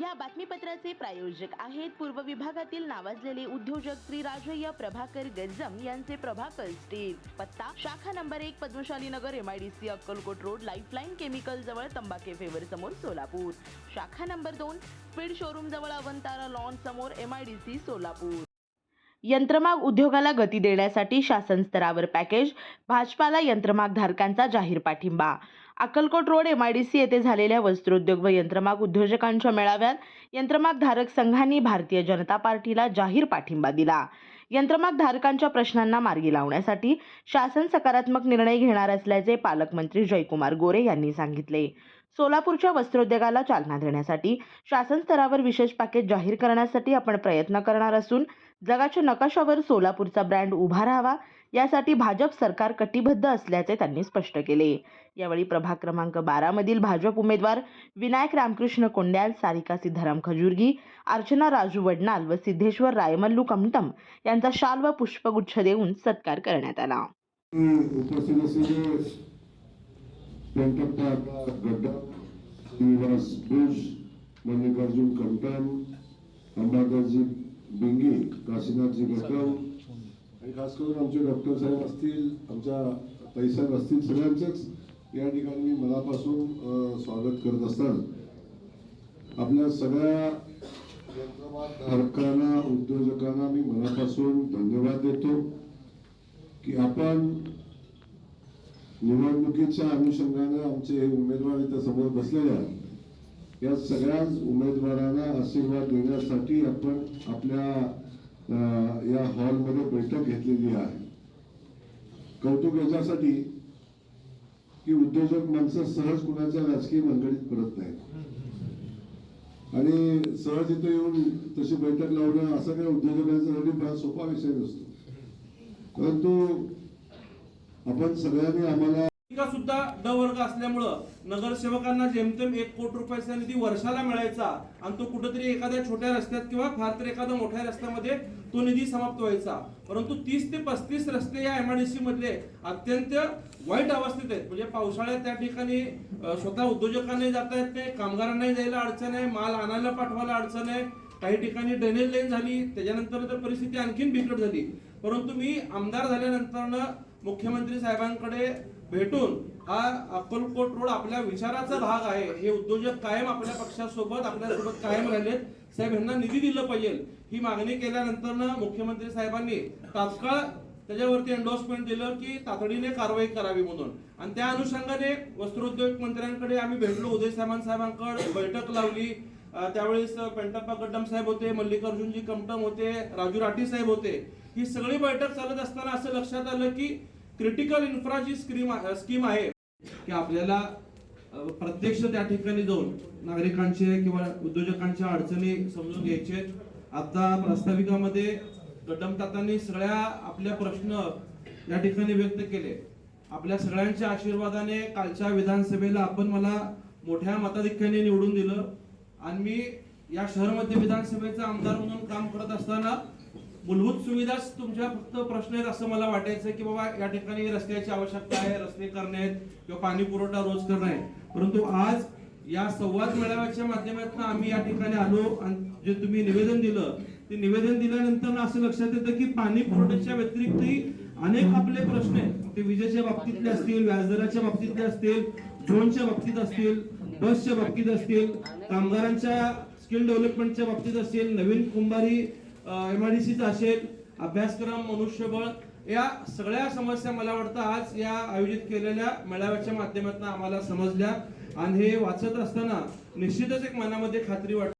या बातमीपत्राचे प्रायोजक आहेत पूर्व विभागातील नावाजलेले उद्योजक श्री राजय्य प्रभाकर गज्जम यांचे प्रभाकर स्टील. पत्ता शाखा नंबर एक Padmashali Nagar MIDC Akkalkot road lifeline chemical जवळ तंबाखे फेवर समोर सोलापूर. शाखा नंबर दोन स्पीड शोरूम जवळ अवंतारा लॉन समोर एमआयडीसी सोलापूर. यंत्रमाग उद्योगाला गती देण्यासाठी शासन स्तरावर पॅकेज भाजपाला यंत्रमाग धारकांचा जाहीर पाठिंबा. Akkalkot road M I D C येथे झालेल्या वस्त्रोद्योग व यंत्रमाग उद्योजकांच्या मेळाव्यात यंत्रमाग धारक संघांनी भारतीय जनता पार्टीला जाहीर पाठिंबा दिला. यंत्रमाग धारकांच्या प्रश्नांना मार्गी लावण्यासाठी शासन सकारात्मक निर्णय घेणार असल्याचे पालकमंत्री जयकुमार गोरे यांनी सांगितले. सोलापूरच्या वस्त्रोद्योगाला चालना देण्यासाठी शासन स्तरावर विशेष पॅकेज जाहीर करण्यासाठी आपण प्रयत्न करणार असून जगाच्या नकाशावर सोलापूरचा ब्रँड उभा राहावा यासाठी भाजप सरकार कटिबद्ध असल्याचे त्यांनी स्पष्ट केले. यावेळी प्रभाग क्रमांक बारा मधील भाजप उमेदवार विनायक रामकृष्ण कोंड्याल सारिका सिद्धाराम खजुर्गी अर्चना राजू वडनाल व सिद्धेश्वर रायमल्लू कमटम यांचा शाल व पुष्पगुच्छ देऊन सत्कार करण्यात आला. मल्लिकार्जुन कंटन अंबादासजी बिंगी काशीनाथजी गटम आणि खास करून आमचे डॉक्टर साहेब असतील आमच्या ताईसाहेब असतील सगळ्यांचंच या ठिकाणी मी मनापासून स्वागत करत असताना आपल्या सगळ्या धारकांना उद्योजकांना मी मनापासून धन्यवाद देतो की आपण निवडणुकीच्या अनुषंगाने आमचे उमेदवार इथं समोर बसलेले आहेत. या सगळ्याच उमेदवारांना आशीर्वाद देण्यासाठी आपण आपल्या या हॉलमध्ये बैठक घेतलेली आहे. कौतुक याच्यासाठी की उद्योजक माणसं सहज कुणाच्या राजकीय मंडळीत पडत नाहीत. आणि सहज इथं येऊन तशी बैठक लावणं असा काही उद्योजकांसाठी फार सोपा विषय नसतो. परंतु आपण सगळ्यांनी आम्हाला इतका सुद्धा ड वर्ग असल्यामुळं नगरसेवकांना जेमतेम एक कोटी रुपयाचा निधी वर्षाला मिळायचा आणि तो कुठेतरी एखाद्या छोट्या रस्त्यात किंवा फार तर एखाद्या मोठ्या रस्त्यामध्ये तो निधी समाप्त व्हायचा. परंतु तीस ते पस्तीस रस्ते या एमआयडीसी मधले अत्यंत वाईट अवस्थेत आहेत. म्हणजे पावसाळ्यात त्या ठिकाणी स्वतः उद्योजकांनाही जाता येत नाही कामगारांनाही जायला अडचण आहे माल आणायला पाठवायला अडचण आहे काही ठिकाणी ड्रेनेज लाईन झाली त्याच्यानंतर तर परिस्थिती आणखीन बिकट झाली. परंतु मी आमदार झाल्यानंतर मुख्यमंत्री साहेबांकडे भेटून हा अक्कलकोट रोड आपल्या विचाराचा भाग आहे. हे उद्योजक कायम आपल्या पक्षासोबत आपल्यासोबत कायम राहिलेत. साहेब यांना निधी दिलं पाहिजे. ही मागणी केल्यानंतर मुख्यमंत्री साहेबांनी तात्काळ त्याच्यावरती एन्डोर्समेंट दिलं की तातडीने कारवाई करावी म्हणून. आणि त्या अनुषंगाने वस्त्रोद्योग मंत्र्यांकडे आम्ही भेटलो. उदय सामंत साहेबांकडे बैठक लावली. त्यावेळेस पेंटप्पा गड्डम साहेब होते मल्लिकार्जुनजी कमटम होते राजू राठी साहेब होते. ही सगळी बैठक चालत असताना असं लक्षात आलं की क्रिटिकल इन्फ्रा जी स्कीम स्कीम आहे. की आपल्याला प्रत्यक्ष त्या ठिकाणी जाऊन नागरिकांचे किंवा उद्योजकांच्या अडचणी समजून घ्यायचे. आता प्रास्ताविकामध्ये गड्डम तातांनी सगळ्या आपल्या प्रश्न या ठिकाणी व्यक्त केले. आपल्या सगळ्यांच्या आशीर्वादाने कालच्या विधानसभेला आपण मला मोठ्या मताधिक्याने निवडून दिलं. आणि मी या शहर मध्य विधानसभेचा आमदार म्हणून काम करत असताना मूलभूत सुविधाच तुमच्या फक्त प्रश्न आहेत असं मला वाटायचं की बाबा या ठिकाणी रस्त्याची आवश्यकता आहे रस्ते करणे आहेत किंवा पाणी पुरवठा रोज करणे आहे. परंतु आज या संवाद मेळाव्याच्या माध्यमातून आम्ही या ठिकाणी आलो आणि जे तुम्ही निवेदन दिलं ते निवेदन दिल्यानंतर असं लक्षात येतं की पाणी पुरवठ्याच्या व्यतिरिक्तही अनेक आपले प्रश्न आहेत. ते विजेच्या बाबतीतले असतील व्याजदराच्या बाबतीतले असतील झोनच्या बाबतीत असतील बसच्या बाबतीत असतील कामगारांच्या स्किल डेव्हलपमेंटच्या बाबतीत असतील नवीन कुंभारी एमआयडीसीचा असेल अभ्यासक्रम मनुष्यबळ या सगळ्या समस्या मला वाटतं आज या आयोजित केलेल्या मेळाव्याच्या माध्यमातून आम्हाला समजल्या. आणि हे वाचत असताना निश्चितच एक मनामध्ये खात्री वाटते.